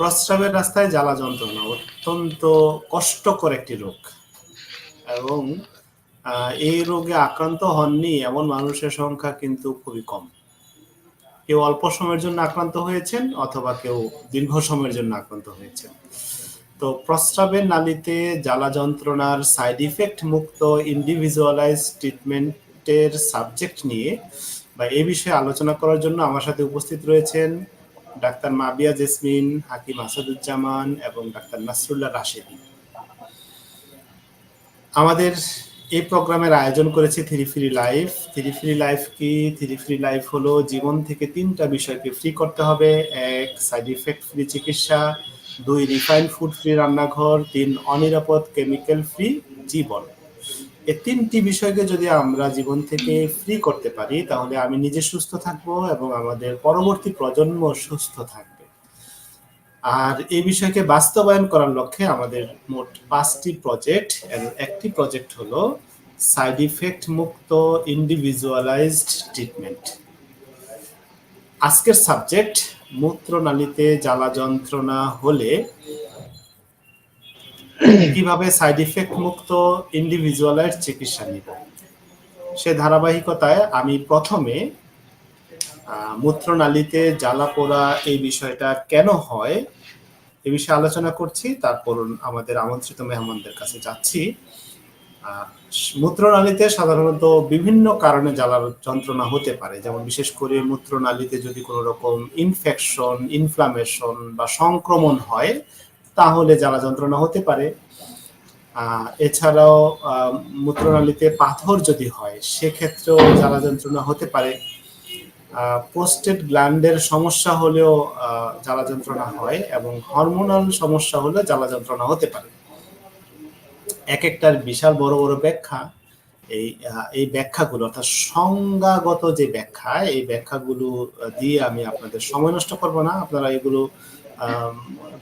প্রস্রাবের রাস্তায় জ্বালা যন্ত্রণা, অত্যন্ত কষ্টকর একটি রোগ। এবং এই রোগে আক্রান্ত হননি এমন মানুষের সংখ্যা কিন্তু খুবই কম। কেউ অল্প সময়ের জন্য আক্রান্ত হয়েছেন অথবা কেউ দীর্ঘ সময়ের জন্য আক্রান্ত হয়েছেন। তো প্রস্রাবের নালীতে জ্বালা যন্ত্রণার সাইড ইফেক্ট মুক্ত ইন্ডিভিজুয়ালাইজ ট্রিটমেন্টের সাবজেক্ট নিয়ে বা এই বিষয়ে আলোচনা করার জন্য আমার সাথে উপস্থিত রয়েছেন ডাক্তার মাবিয়া জেসমিন, হাকিম আসাদুজ্জামান এবং ডাক্তার নাসরুল্লাহ রাশেদি। আমাদের এই প্রোগ্রামের আয়োজন করেছে three free life. Three free life কি? থ্রি ফ্রি লাইফ হলো জীবন থেকে তিনটা বিষয়কে ফ্রি করতে হবে। এক সাইড ইফেক্ট ফ্রি চিকিৎসা। দুই রিফাইন ফুড ফ্রি রান্নাঘর। তিন, অনিরাপদ কেমিক্যাল ফ্রি জীবন। এই তিনটি বিষয়কে যদি আমরা জীবন থেকে ফ্রি করতে পারি, তাহলে আমি নিজে সুস্থ থাকব এবং আমাদের পরবর্তী প্রজন্ম সুস্থ থাকবে। আর এই বিষয়কে বাস্তবায়ন করার লক্ষ্যে আমাদের মোট পাঁচটি প্রজেক্ট একটি প্রজেক্ট হলো সাইড ইফেক্ট মুক্ত ইন্ডিভিজুয়ালাইজড ট্রিটমেন্ট আজকের সাবজেক্ট মূত্রনালীতে জ্বালা যন্ত্রণা হলে কীভাবে সাইড ইফেক্ট মুক্ত ইন্ডিভিজুয়ালের চিকিৎসা নিব? সে ধারাবাহিকতায় আমি প্রথমে মূত্রনালীতে জ্বালা পোড়া এই বিষয়টা কেন হয় এ বিষয়ে আলোচনা করছি। তারপর আমাদের আমন্ত্রিত মেহমানদের কাছে যাচ্ছি। মূত্রনালীতে সাধারণত বিভিন্ন কারণে জ্বালার যন্ত্রণা হতে পারে। যেমন বিশেষ করে মূত্রনালীতে যদি কোনো রকম ইনফেকশন ইনফ্লামেশন বা সংক্রমণ হয় তাহলে জ্বালা যন্ত্রণা হতে পারে। এছাড়াও মূত্রনালীতে পাথর যদি হয়, সেক্ষেত্রেও জ্বালা যন্ত্রণা হতে পারে। পোস্টেড গ্ল্যান্ডের সমস্যা হলেও জ্বালা যন্ত্রণা হয় এবং হরমোনাল সমস্যা হলেও জ্বালা যন্ত্রণা হতে পারে। এক একটার বিশাল বড় বড় ব্যাখ্যা, এই এই ব্যাখ্যাগুলো, অর্থাৎ সংজ্ঞাগত যে ব্যাখ্যা, এই ব্যাখ্যাগুলো দিয়ে আমি আপনাদের সময় নষ্ট করব না। আপনারা এগুলো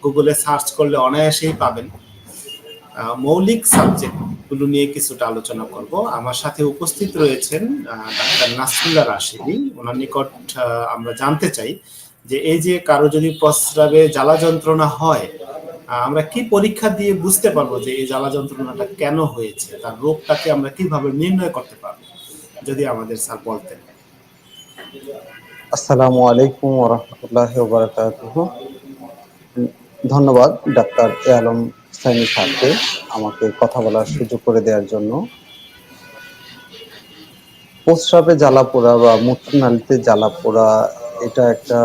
গুগলে সার্চ করলে অনায়াসেই পাবেন। মৌলিক সাবজেক্টগুলো নিয়ে কিছুটা আলোচনা করব। আমার সাথে উপস্থিত রয়েছেন ডাক্তার নাসরুল্লাহ রাশিদি। ওনার নিকট আমরা জানতে চাই যে এই যে কারও যদি প্রস্রাবে জ্বালা যন্ত্রণা হয় আমরা কি পরীক্ষা দিয়ে বুঝতে পারব যে এই জ্বালা যন্ত্রণাটা কেন হয়েছে? তার রোগটাকে আমরা কীভাবে নির্ণয় করতে পারব? যদি আমাদের স্যার বলতেন। আসসালামু আলাইকুম ওরহমতুল্লাহ বারাকাতুহ। ধন্যবাদ, ডাক্তার এ আলম সাইনি স্যারকে আমাকে কথা বলার সুযোগ করে দেওয়ার জন্য। প্রস্রাবে জ্বালা পোড়া বা মূত্রনালীতে জ্বালা পোড়া এটা একটা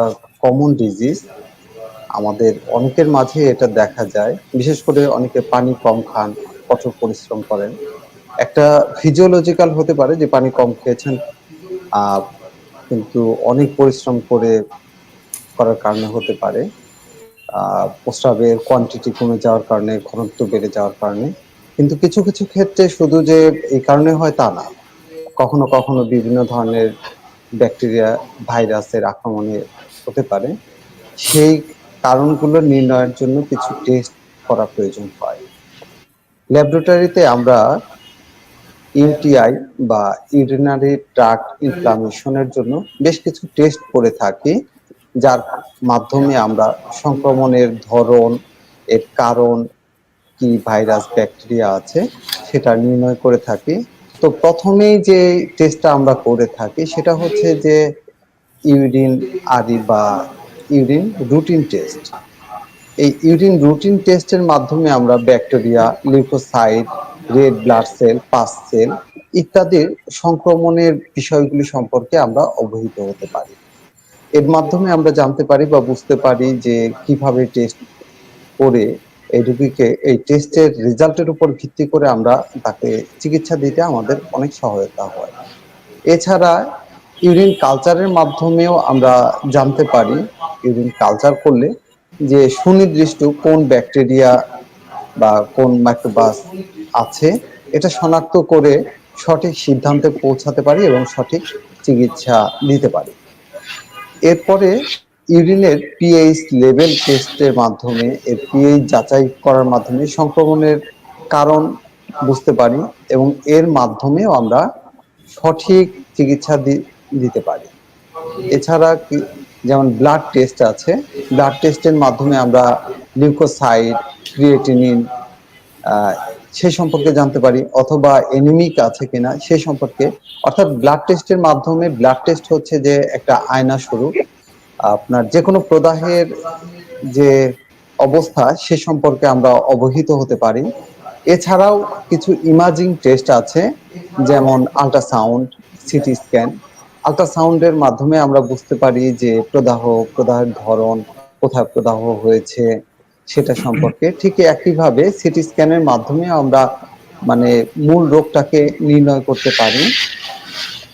কমন ডিজিজ আমাদের অনেকের মাঝে এটা দেখা যায়, বিশেষ করে অনেকে পানি কম খান, কঠোর পরিশ্রম করেন। একটা ফিজিওলজিক্যাল হতে পারে যে পানি কম খেয়েছেন কিন্তু অনেক পরিশ্রম করে করার কারণে হতে পারে। প্রস্রাবের কোয়ান্টিটি কমে যাওয়ার কারণে, ঘনত্ব বেড়ে যাওয়ার কারণে। কিন্তু কিছু কিছু ক্ষেত্রে শুধু যে এই কারণে হয় তা না। কখনো কখনো বিভিন্ন ধরনের ব্যাকটেরিয়া ভাইরাসের আক্রমণে হতে পারে। সেই কারণগুলো নির্ণয়ের জন্য কিছু টেস্ট করা প্রয়োজন হয়। ল্যাবরেটরিতে আমরা ইউটিআই বা ইউরিনারি ট্রাক্ট ইনফ্লামেশনের জন্য বেশ কিছু টেস্ট করে থাকি। যার মাধ্যমে আমরা সংক্রমণের ধরন, এর কারণ, কি ভাইরাস, ব্যাকটেরিয়া আছে, সেটা নির্ণয় করে থাকি। তো প্রথমেই যে টেস্টটা আমরা করে থাকি, সেটা হচ্ছে যে ইউরিন, আদি বা ইউরিন রুটিন টেস্ট এই ইউরিন রুটিন টেস্টের মাধ্যমে আমরা bacteria leukocyte red blood cell pus cell ইত্যাদির সংক্রমণের বিষয়গুলি সম্পর্কে আমরা অবহিত হতে পারি। এর মাধ্যমে আমরা জানতে পারি বা বুঝতে পারি যে কীভাবে টেস্ট করে এই রুগীকে এই টেস্টের রেজাল্টের উপর ভিত্তি করে আমরা তাকে চিকিৎসা দিতে আমাদের অনেক সহায়তা হয়। এছাড়া ইউরিন কালচারের মাধ্যমেও আমরা জানতে পারি ইউরিন কালচার করলে যে সুনির্দিষ্ট কোন ব্যাকটেরিয়া বা কোন মাইক্রোবাস আছে, এটা শনাক্ত করে সঠিক সিদ্ধান্তে পৌঁছাতে পারি এবং সঠিক চিকিৎসা দিতে পারি। এরপরে ইউরিনের পিএইচ লেভেল টেস্টের মাধ্যমে, এর পিএইচ যাচাই করার মাধ্যমে সংক্রমণের কারণ বুঝতে পারি এবং এর মাধ্যমেও আমরা সঠিক চিকিৎসা দিতে পারি। এছাড়া কি, যেমন ব্লাড টেস্ট আছে ব্লাড টেস্টের মাধ্যমে আমরা লিউকোসাইড ক্রিয়েটিনিন সে সম্পর্কে জানতে পারি অথবা এনিমিক আছে কিনা সে সম্পর্কে। অর্থাৎ ব্লাড টেস্টের মাধ্যমে ব্লাড টেস্ট হচ্ছে যে একটা আয়না স্বরূপ। আপনার যে কোনো প্রদাহের যে অবস্থা সে সম্পর্কে আমরা অবহিত হতে পারি। এছাড়াও কিছু ইমাজিং টেস্ট আছে, যেমন আল্ট্রাসাউন্ড সিটি স্ক্যান আল্ট্রাসাউন্ডের মাধ্যমে আমরা বুঝতে পারি যে প্রদাহ, প্রদাহের ধরন, কোথায় প্রদাহ হয়েছে সেটা সম্পর্কে। ঠিক একইভাবে সিটি স্ক্যানের মাধ্যমে আমরা মানে মূল রোগটাকে নির্ণয় করতে পারি।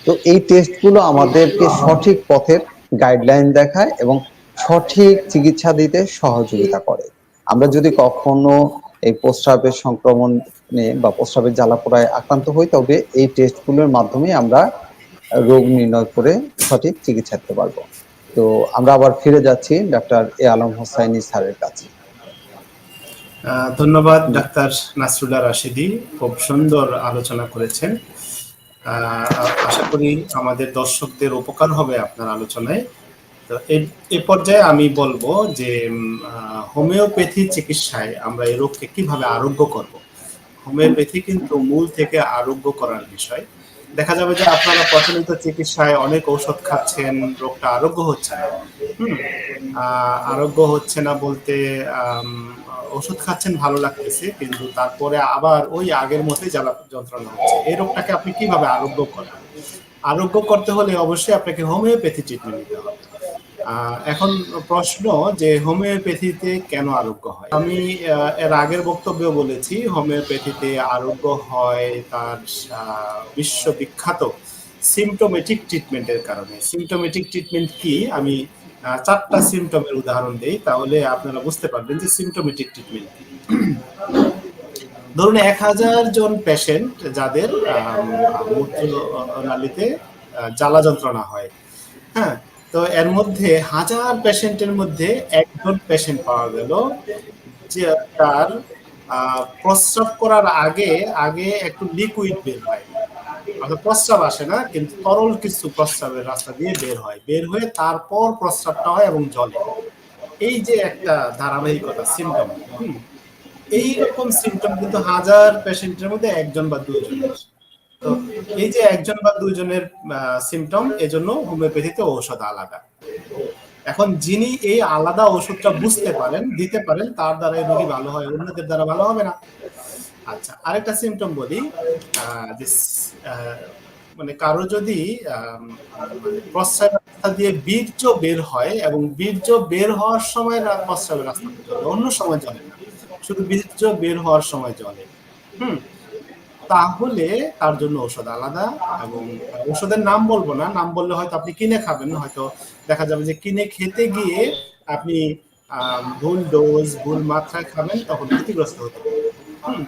তো এই টেস্টগুলো আমাদেরকে সঠিক পথের গাইডলাইন দেখায় এবং সঠিক চিকিৎসা দিতে সহযোগিতা করে। আমরা যদি কখনো এই প্রস্রাবের সংক্রমণে বা প্রস্রাবের জ্বালাপোড়ায় আক্রান্ত হই, তবে এই টেস্টগুলোর মাধ্যমে আমরা রোগ নির্ণয় করে সঠিক চিকিৎসা দিতে পারব। তো আমরা আবার ফিরে যাচ্ছি ডাক্তার এ আলম হোসাইনি স্যারের কাছে। ধন্যবাদ ডাক্তার নাসরুল্লাহ রাশিদি। খুব সুন্দর আলোচনা করেছেন। আশা করি আমাদের দর্শকদের উপকার হবে আপনার আলোচনায়। তো এই পর্যায়ে আমি বলব যে হোমিওপ্যাথি চিকিৎসায় আমরা এই রোগকে কীভাবে আরোগ্য করব? হোমিওপ্যাথি কিন্তু মূল থেকে আরোগ্য করার বিষয়। দেখা যাবে যে আপনারা প্রচলিত চিকিৎসায় অনেক ঔষধ খাচ্ছেন, রোগটা আরোগ্য হচ্ছে না। হুম? আরোগ্য হচ্ছে না বলতে ওষুধ খাচ্ছেন, ভালো লাগতেছে, কিন্তু তারপরে আবার ওই আগের মতোই জ্বালা যন্ত্রণা হচ্ছে। এই রোগটাকে আপনি কীভাবে আরোগ্য করেন? আরোগ্য করতে হলে অবশ্যই আপনাকে হোমিওপ্যাথি ট্রিটমেন্ট নিতে হবে। এখন প্রশ্ন যে হোমিওপ্যাথিতে কেন আরোগ্য হয়? আমি এর আগের বক্তব্য বলেছি, হোমিওপ্যাথিতে আরোগ্য হয় তার বিশ্ববিখ্যাত সিমটোমেটিক ট্রিটমেন্টের কারণে। সিমটোমেটিক ট্রিটমেন্ট কি? আমি চারটা সিমটমের উদাহরণ দেই, তাহলে আপনারা বুঝতে পারবেন যে সিমটোমেটিক ট্রিটমেন্ট ধরুন এক হাজার জন পেশেন্ট যাদের মূত্রনালীতে জ্বালা যন্ত্রণা হয়। হ্যাঁ তো এর মধ্যে হাজার পেশেন্টের মধ্যে একজন পেশেন্ট পাওয়া গেল, যে তার প্রস্রাব করার আগে আগে একটু লিকুইড বের হয়। অর্থাৎ প্রস্রাব আসে না, কিন্তু তরল কিছু প্রস্রাবের রাস্তা দিয়ে বের হয়। বের হয়ে তারপর প্রস্রাবটা হয় এবং জলে এই যে একটা ধারাবাহিকতা সিমটম এইরকম সিমটম কিন্তু হাজার পেশেন্টের মধ্যে একজন বা দুইজনের তো এই যে একজন বা দুইজনের সিমটম এজন্য হোমিওপ্যাথিতে ঔষধ আলাদা। এখন যিনি এই আলাদা ওষুধটা বুঝতে পারেন, দিতে পারেন, তার দ্বারা রোগী ভালো হয়, অন্যদের দ্বারা ভালো হবে না। আচ্ছা আরেকটা সিমটম বলি। যে মানে কারও যদি মানে রাস্তা দিয়ে বীর্য বের হয় এবং বীর্য বের হওয়ার সময় প্রস্রাবের রাস্তা অন্য সময় না শুধু বীর্য বের হওয়ার সময় হুম তাহলে তার জন্য ঔষধ আলাদা এবং ওষুধের নাম বলব না নাম বললে হয়তো আপনি কিনে খাবেন হয়তো দেখা যাবে যে কিনে খেতে গিয়ে আপনি ভুল ডোজ ভুল মাত্রায় খাবেন তখন ক্ষতিগ্রস্ত হতে হুম,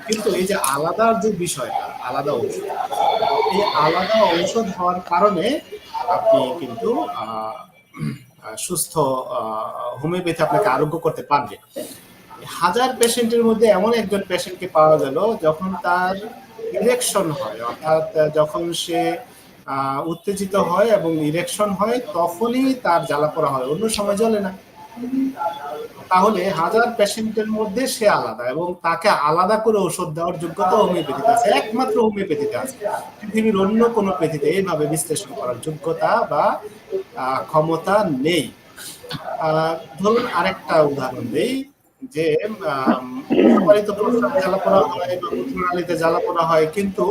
কিন্তু এই যে আলাদা যে বিষয়টা, আলাদা ঔষধ, এই আলাদা ঔষধ হওয়ার কারণে আপনি কিন্তু সুস্থ হোমিওপ্যাথি আপনাকে আরোগ্য করতে পারবে। হাজার পেশেন্টের মধ্যে এমন একজন পেশেন্টকে পাওয়া গেল যখন তার ইলেকশন হয়, অর্থাৎ যখন সে উত্তেজিত হয় এবং ইলেকশন হয়, তখনই তার জ্বালা পোড়া হয়। অন্য সময় জ্বলে না। তাহলে হাজার পেশেন্টের মধ্যে সে আলাদা এবং তাকে আলাদা করে ওষুধ দেওয়ার যোগ্যতা হোমিওপ্যাথিতে আছে। একমাত্র হোমিওপ্যাথিতে আছে। পৃথিবীর অন্য কোনো প্যাথিতে এইভাবে বিশ্লেষণ করার যোগ্যতা বা ক্ষমতা নেই। ধরুন আরেকটা উদাহরণ দেই যে জ্বালা পোড়া হয় জ্বালা পোড়া হয়, কিন্তু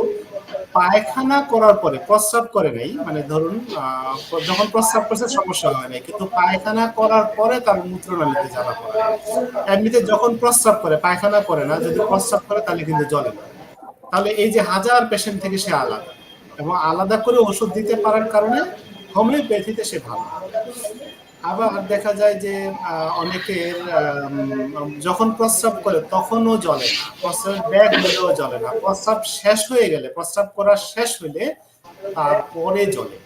পায়খানা করার পরে প্রস্রাব করে নাই মানে ধরুন যখন প্রস্রাব করছে সমস্যা হয় নাই, কিন্তু পায়খানা করার পরে তার মূত্রনালীতে জ্বালা পড়ে। এমনিতে যখন প্রস্রাব করে, পায়খানা করে না, যদি প্রস্রাব করে তাহলে কিন্তু জ্বলে না। তাহলে এই যে হাজার পেশেন্ট থেকে সে আলাদা এবং আলাদা করে ওষুধ দিতে পারার কারণে হোমিওপ্যাথিতে সে ভালো আবার দেখা যায় যে অনেকের যখন প্রস্রাব করে তখনও জলে প্রস্রাবের ব্যাগ হলেও জলে না। প্রস্রাব শেষ হয়ে গেলে, প্রস্রাব করা শেষ হলে তারপরে জ্বলে।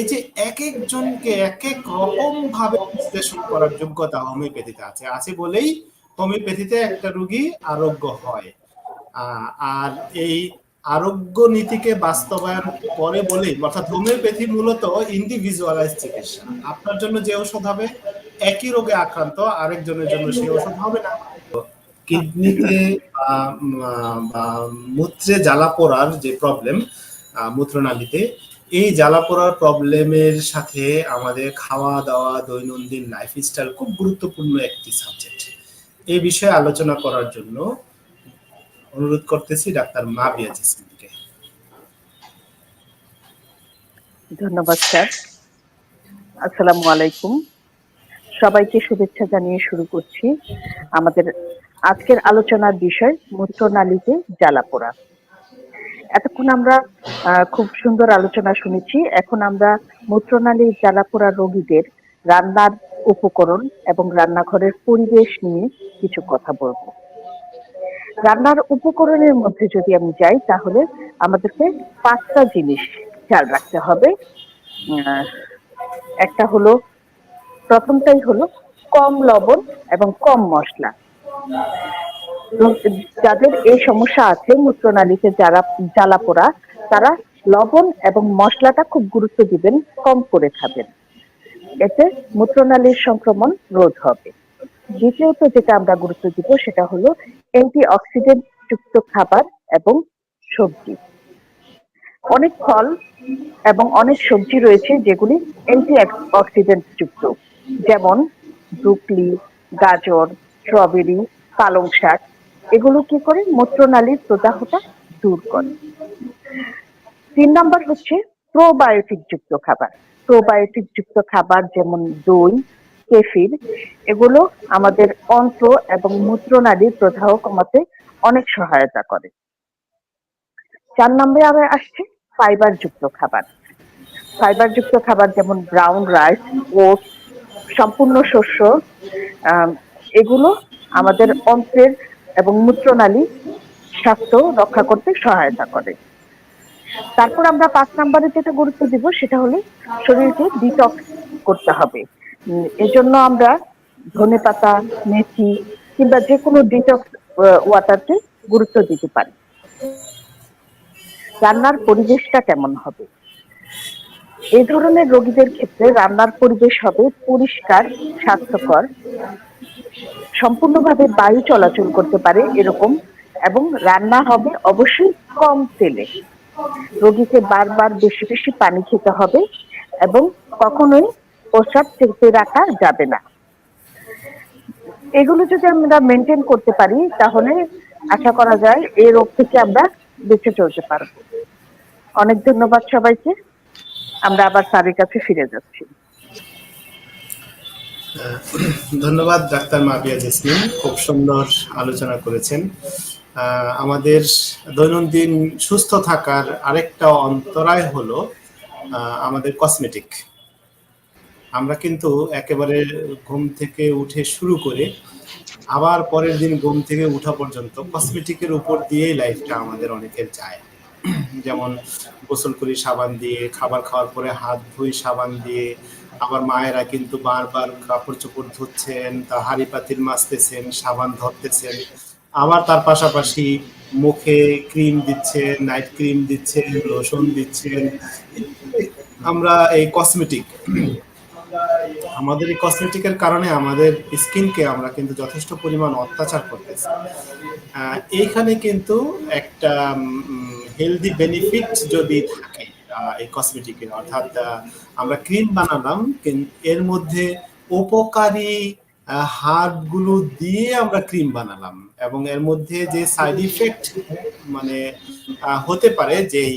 এই যে এক একজনকে এক এক রকম ভাবে বিশ্লেষণ করার যোগ্যতা হোমিওপ্যাথিতে আছে। আছে বলেই হোমিওপ্যাথিতে একটা রোগী আরোগ্য হয়। আর এই আরোগ্য নীতিকে বাস্তবায়ন করে বলেই, অর্থাৎ হোমিওপ্যাথি মূলত ইন্ডিভিজুয়ালাইজ চিকিৎসা। আপনার জন্য যে ওষুধ হবে, একই রোগে আক্রান্ত, আরেকজনের জন্য সেই ওষুধ হবে না। কিডনিতে বা মূত্রে জ্বালা পোড়ার যে প্রবলেম মূত্রনালীতে, এই জ্বালা পোড়ার প্রবলেমের সাথে আমাদের খাওয়া দাওয়া দৈনন্দিন লাইফস্টাইল খুব গুরুত্বপূর্ণ একটি সাবজেক্ট এই বিষয়ে আলোচনা করার জন্য অনুরোধ করতেছি ডাক্তার মাবিয়া জেসমিনকে ধন্যবাদ, স্যার। আসসালামু আলাইকুম। সবাইকে শুভেচ্ছা জানিয়ে শুরু করছি আমাদের আজকের আলোচনার বিষয় মূত্রনালীতে জ্বালা পোড়া। এতক্ষণ আমরা খুব সুন্দর আলোচনা শুনেছি। এখন আমরা মূত্রনালীর জ্বালা পোড়া রোগীদের রান্নার উপকরণ এবং রান্নাঘরের পরিবেশ নিয়ে কিছু কথা বলব। রান্নার উপকরণের মধ্যে যদি আমি যাই, তাহলে আমাদেরকে পাঁচটা জিনিস খেয়াল রাখতে হবে। একটা হলো, প্রথমটাই হলো কম লবণ এবং কম মশলা। যাদের এই সমস্যা আছে, মূত্রনালীতে যারা জ্বালা পোড়া, তারা লবণ এবং মশলাটা খুব গুরুত্ব দিবেন, কম করে খাবেন। এতে মূত্রনালীর সংক্রমণ রোধ হবে। দ্বিতীয়ত যেটা আমরা গুরুত্ব দিব সেটা হলো অ্যান্টি অক্সিডেন্ট যুক্ত খাবার এবং সবজি। অনেক ফল এবং অনেক সবজি রয়েছে যেগুলি অ্যান্টি অক্সিডেন্ট যুক্ত। যেমন ব্রুকলি, গাজর, স্ট্রবেরি, পালং শাক, এগুলো কি করে? মূত্রনালীর প্রদাহটা দূর করে। তিন নম্বর হচ্ছে প্রোবায়োটিক যুক্ত খাবার। প্রোবায়োটিক যুক্ত খাবার যেমন দই কেফির এগুলো আমাদের অন্ত্র এবং মূত্রনালীর প্রদাহ কমাতে অনেক সহায়তা করে। চার নম্বরে আবার আসছে ফাইবার যুক্ত খাবার। ফাইবার যুক্ত খাবার যেমন ব্রাউন রাইস ওটস সম্পূর্ণ শস্য এগুলো আমাদের অন্ত্রের এবং মূত্রনালী স্বাস্থ্য রক্ষা করতে সহায়তা করে। তারপর আমরা পাঁচ নম্বরে যেটা গুরুত্ব দিব সেটা হলে শরীরকে ডিটক্স করতে হবে। এজন্য আমরা ধনে পাতা, মেথি কিংবা যে কোনো ডিটক্স ওয়াটারকে গুরুত্ব দিতে পারি। রান্নার পরিবেশটা কেমন হবে? এই ধরনের রোগীদের ক্ষেত্রে রান্নার পরিবেশ হবে পরিষ্কার, স্বাস্থ্যকর, সম্পূর্ণভাবে বায়ু চলাচল করতে পারে এরকম এবং রান্না হবে অবশ্যই কম তেলে। রোগীকে বারবার বেশি বেশি পানি খেতে হবে এবং কখনোই প্রসাদ চেপে রাখা যাবে না। এগুলো যদি আমরা মেনটেন করতে পারি, তাহলে আশা করা যায় এই রোগ থেকে আমরা বেঁচে চলতে পারব। অনেক ধন্যবাদ সবাইকে। আমরা আবার স্যারের কাছে ফিরে যাচ্ছি। ধন্যবাদ ডাক্তার মাবিয়া জেসমিন। খুব সুন্দর আলোচনা করেছেন। আমাদের দৈনন্দিন সুস্থ থাকার আরেকটা অন্তরায় হলো আমাদের কসমেটিক আমরা কিন্তু একেবারে ঘুম থেকে উঠে শুরু করে আবার পরের দিন ঘুম থেকে উঠা পর্যন্ত কসমেটিকের উপর দিয়েই লাইফটা আমাদের অনেকের যায়। যেমন গোসল করি, সাবান দিয়ে, খাবার খাওয়ার পরে হাত ধুই, সাবান দিয়ে। আবার মায়েরা কিন্তু বারবার কাপড় চোপড় ধুচ্ছেন, তা হাড়ি পাতিল মাজতেছেন, সাবান ধরতেছেন। আবার তার পাশাপাশি মুখে ক্রিম দিচ্ছেন, নাইট ক্রিম দিচ্ছেন, লোশন দিচ্ছেন। আমরা এই কসমেটিক আমাদের এই কসমেটিকের কারণে আমাদের স্কিনকে আমরা কিন্তু যথেষ্ট পরিমাণ অত্যাচার করতেছি। এইখানে কিন্তু একটা হেলদি বেনিফিট যদি থাকে এই কসমেটিকের অর্থাৎ আমরা ক্রিম বানালাম এর মধ্যে উপকারী হার্বগুলো দিয়ে আমরা ক্রিম বানালাম। এবং এর মধ্যে যে সাইড ইফেক্ট মানে হতে পারে যেই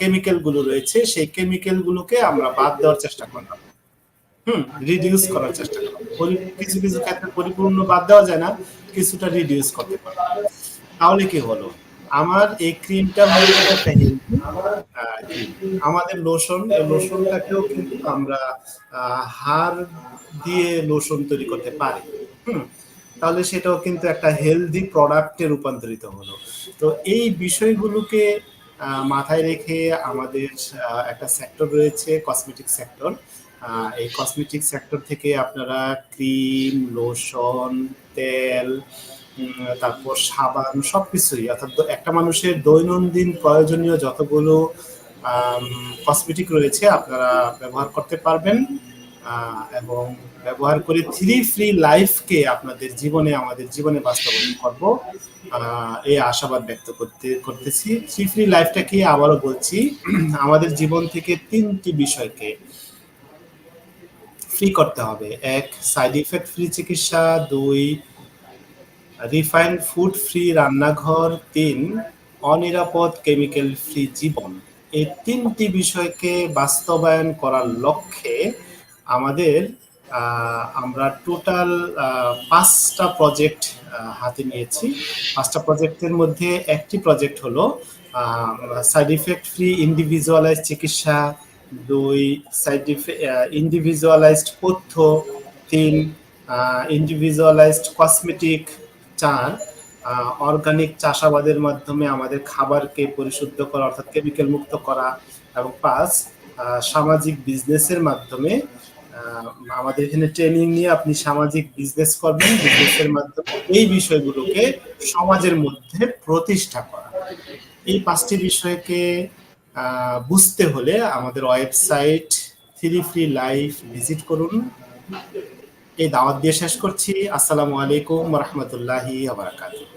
কেমিক্যালগুলো রয়েছে, সেই কেমিক্যাল গুলোকে আমরা বাদ দেওয়ার চেষ্টা করলাম। হুম রিডিউস করার চেষ্টা পরি- কিছু কিছু ক্ষেত্রে পরিপূর্ণ বাদ দেওয়া যায় না, কিছুটা রিডিউস করতে পারব তাহলে কি হলো? আমার এই ক্রিমটা হলো একটা আমাদের লোশন লোশনটাকেও কিন্তু আমরা হাড় দিয়ে লোশন তৈরি করতে পারি। হুম, তাহলে সেটাও কিন্তু একটা হেলদি প্রোডাক্টে রূপান্তরিত হলো। তো এই বিষয়গুলোকে মাথায় রেখে আমাদের একটা সেক্টর রয়েছে কসমেটিক সেক্টর এই কসমেটিক সেক্টর থেকে আপনারা ক্রিম লোশন তেল তারপর সাবান সব কিছুই অর্থাৎ একটা মানুষের দৈনন্দিন প্রয়োজনীয় যতগুলো কসমেটিক রয়েছে, আপনারা ব্যবহার করতে পারবেন। এবং ব্যবহার করে থ্রি ফ্রি লাইফকে আপনাদের জীবনে, আমাদের জীবনে বাস্তবায়ন করব। এই আশাবাদ ব্যক্ত করতে, করতেছি। থ্রি ফ্রি লাইফটা কি আবারও বলছি, আমাদের জীবন থেকে তিনটি বিষয়কে ফ্রি করতে হবে। এক সাইড ইফেক্ট ফ্রি চিকিৎসা। দুই রিফাইন্ড ফুড ফ্রি রান্নাঘর। তিন, অনিরাপদ কেমিক্যাল ফ্রি জীবন। এই তিনটি বিষয়কে বাস্তবায়ন করার লক্ষ্যে আমাদের আমরা টোটাল পাঁচটা প্রজেক্ট হাতে নিয়েছি। পাঁচটা প্রজেক্টের মধ্যে একটি প্রজেক্ট হলো সাইড ইফেক্ট ফ্রি ইন্ডিভিজুয়ালাইজ চিকিৎসা। দুই ইন্ডিভিজুয়ালাইজড পথ্য তিন ইন্ডিভিজুয়ালাইজড কসমেটিক চার অর্গানিক চাষাবাদের মাধ্যমে আমাদের খাবারকে পরিশুদ্ধ করা, অর্থাৎ কেমিক্যাল মুক্ত করা, এবং পাঁচ সামাজিক বিজনেসের মাধ্যমে আমাদের এখানে ট্রেনিং নিয়ে আপনি সামাজিক বিজনেস করবেন বিজনেসের মাধ্যমে এই বিষয়গুলোকে সমাজের মধ্যে প্রতিষ্ঠা করা। এই পাঁচটি বিষয়কে বুঝতে হলে আমাদের website three free life visit করুন। এই দাওয়াত দিয়ে শেষ করছি। আসসালামু আলাইকুম রহমতুল্লাহি আবরাকাতুহ